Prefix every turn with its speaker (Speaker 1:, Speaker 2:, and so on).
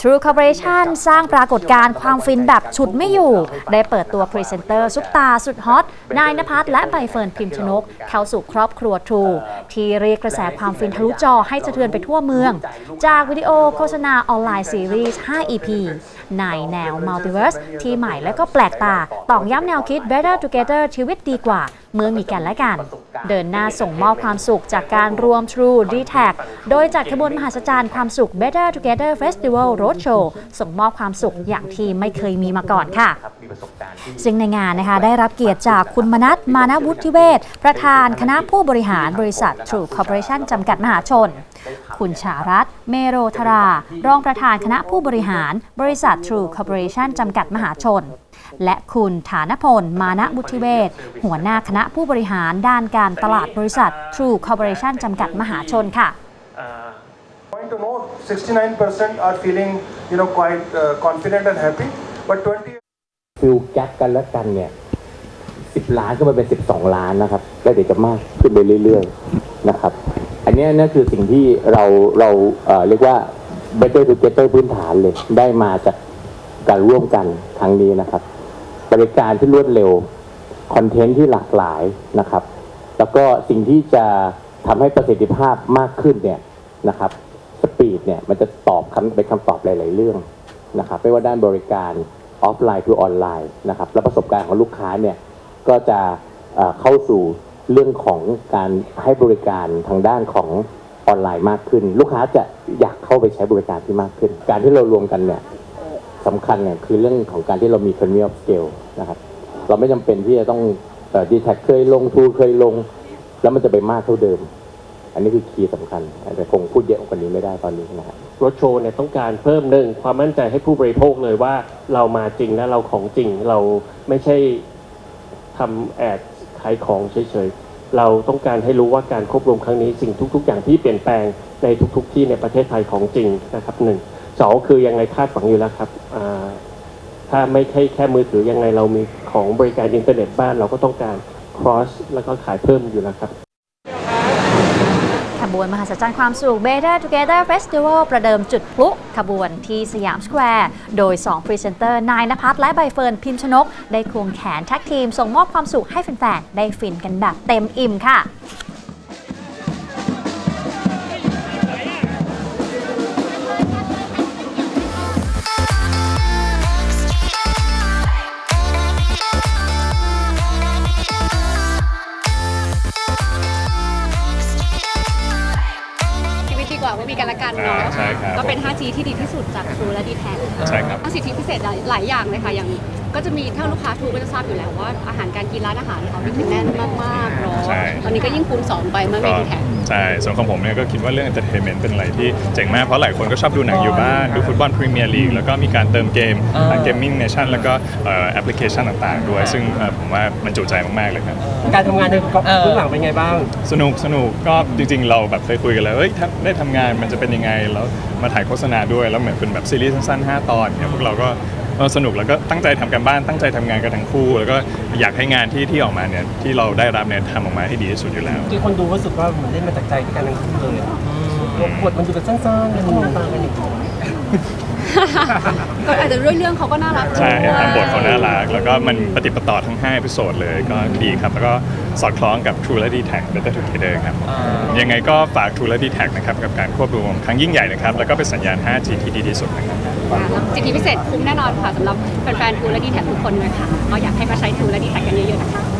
Speaker 1: True Corporation สร้างปรากฏการณ์ความฟินแบบฉุดไม่อยู่ ได้เปิดตัวพรีเซนเตอร์ซุปตาสุดฮอต นายนภัสและใบเฟิร์นพิมพ์ชนก เข้าสู่ครอบครัว True ที่เรียกกระแสความฟินทะลุจอให้สะเทือนไปทั่วเมือง จากวิดีโอโฆษณาออนไลน์ซีรีส์ 5 EP ในแนว Multiverse ที่ใหม่และก็แปลกตาตอกย้ำแนวคิด Better Together ชีวิตดีกว่า เมื่อมีกันและกัน เดินหน้าส่งมอบความสุขจากการรวม True d t a c โดยจัดขบวนมหาศจรรย์ความสุข Better Together Festival Roadshow ส่งมอบความสุขอย่างที่ไม่เคยมีมาก่อนค่ะ ซึ่งในงานนะคะได้รับเกียรติจากคุณมนัทมานะวุฒิเวศประธานคณะผู้บริหารบริษัท True Corporation จำกัดมหาชน คุณชารัตเมโรธรา รองประธานคณะผู้บริหาร บริษัท True Corporation จำกัดมหาชน และคุณฐานพล มานะบุธิเวศหัวหน้าคณะผู้บริหารด้านการตลาดบริษัท True Corporation จำกัดมหาชนค่ะ
Speaker 2: Point to note, 69% are feeling, you know, quite uh, confident and happy, but 20
Speaker 3: ฟิลแก๊ปกันและกันเนี่ยสิบล้านก็มาเป็นสิบสองล้านนะครับแล้วเดี๋ยวจะมากขึ้นไปเรื่อยๆนะครับอันเนี้ยนั่นคือสิ่งที่เราเราเอ่อเรียกว่า better together พื้นฐานเลยได้มาจากการร่วมกันครั้งนี้นะครับ บริการที่รวดเร็วคอนเทนต์ที่หลากหลายนะครับ แล้วก็สิ่งที่จะทำให้ประสิทธิภาพมากขึ้นเนี่ยนะครับสปีดเนี่ยมันจะตอบคำเป็นคำตอบหลาย ๆ เรื่องนะครับไม่ว่าด้านบริการออฟไลน์คือออนไลน์นะครับและประสบการณ์ของลูกค้าเนี่ยก็จะเข้าสู่เรื่องของการให้บริการทางด้านของออนไลน์มากขึ้น ลูกค้าจะอยากเข้าไปใช้บริการที่มากขึ้น การที่เรารวมกันเนี่ย สำคัญเนี่ยคือเรื่องของการที่เรามี economy of scale นะครับ เราไม่จำเป็นที่จะต้องดีแท็กเคยลงทูเคยลง แล้วมันจะไปมากเท่าเดิม อันนี้คือคีย์สำคัญแต่คงพูดเยอะกว่านี้ไม่ได้ตอนนี้นะครับ
Speaker 4: รถโชว์เนี่ยต้องการเพิ่มหนึ่งความมั่นใจให้ผู้บริโภคเลยว่าเรามาจริงและเราของจริงเราไม่ใช่ทำแอดขายของเฉยๆ เราต้องการให้รู้ว่าการควบรวมครั้งนี้สิ่งทุก ๆ อย่างที่เปลี่ยนแปลงในทุก ๆ ที่ในประเทศไทยของจริงนะครับหนึ่ง สองคือยังไงคาดหวังอยู่แล้วครับถ้าไม่ใช่แค่มือถือยังไงเรามีของบริการอินเทอร์เน็ตบ้านเราก็ต้องการ cross แล้วก็ขายเพิ่มอยู่แล้วครับ
Speaker 1: ขบวนมหัศจรรย์ความสุข Better Together Festival ประเดิมจุดพลุขบวนที่สยามสแควร์ โดย 2 พรีเซนเตอร์ นายนภัสและใบเฟิร์น พิมชนก ได้ควงแขนแท็กทีม ส่งมอบความสุขให้แฟน ๆ ได้ฟินกันแบบเต็มอิ่มค่ะ
Speaker 5: วิตดีกว่าว่ามีกันและกันเนาะ
Speaker 6: อ่าใช่ครับ
Speaker 5: ก็เป็น 5G ที่ดีที่สุดจาก True และ d t แท
Speaker 6: ใช่ครับ
Speaker 5: สิทธิพิเศษหลายอย่างเลยค่ะอย่าง ก็จะมีถ้าลูกค้า True ก็จะทราบอยู่แล้วว่าอาหารการกินร้านอาหารเขานี่คือแน่นมากๆเนาะ
Speaker 6: ใช่
Speaker 5: ตอนนี้ก็ยิ่งคูณสองไปเมื่อมี
Speaker 6: ก็
Speaker 5: ดีแท
Speaker 6: ใช่ส่วนของผมเนี่ยก็คิดว่าเรื่อง entertainment เป็นอะไรที่เจ๋งมาก เพราะหลายคนก็ชอบดูหนังอยู่บ้านดูฟุตบอลพรีเมียร์ลีกแล้วก็มีการเติมเกมเกมมิ่งเนชั่นแล้วก็แอปพลิเคชันต่างๆ ด้วย ซึ่งเอ่อผมว่ามันจุใจมากๆเลยครับ
Speaker 4: การทำงานในเบื้องหลังเป็นไงบ้าง
Speaker 6: สนุกสนุกก็จริง ๆ เราแบบเคยคุยกันแล้วเฮ้ยถ้าได้ทำงานมันจะเป็นยังไงแล้วมาถ่ายโฆษณาด้วยแล้วเหมือนเป็นแบบซีรีส์สั้นๆ 5 ตอนเนี่ยพวกเราก็ ก็สนุกแล้วก็ตั้งใจทำกันบ้านตั้งใจทำงานกันทั้งคู่ แล้วก็อยากให้งานที่ที่ออกมาเนี่ยที่เราได้รับเนี่ยทำออกมาให้ดีที่สุดอยู่แล้ว
Speaker 4: ที่คนดูรู้สึกว่าเหมือนเล่นมาจากใจกันทั้งคู่เลยอะ บทมันดูเป็นสั้นๆเป็นน้ำตากันอยู่
Speaker 5: ก็อาจจะด้วยเรื่องเขาก็น่ารัก
Speaker 6: ใช่
Speaker 5: ด้วย
Speaker 6: ตามบทเขาน่ารัก แล้วก็มันปฏิดปต่อทั้ง5 e p i s o d เลยก็ดีครับ แล้วก็สอดคล้องกับ True และ d t a c Better Together ครับ ยังไงก็ฝาก True และ d t a c นะครับ กับการควบรวมครั้งยิ่งใหญ่นะครับ แล้วก็เป็นสัญญาณ 5G ที่ดีที่สุดนะครับ
Speaker 5: ค่ะแล้วสิทธิพิเศษคุ้มแน่นอนค่ะสำหรับแฟนๆ True และ d t แททุกคนเลยค่ะก็อยากให้มาใช้ True และ d t แทกันเยอะๆนะคะ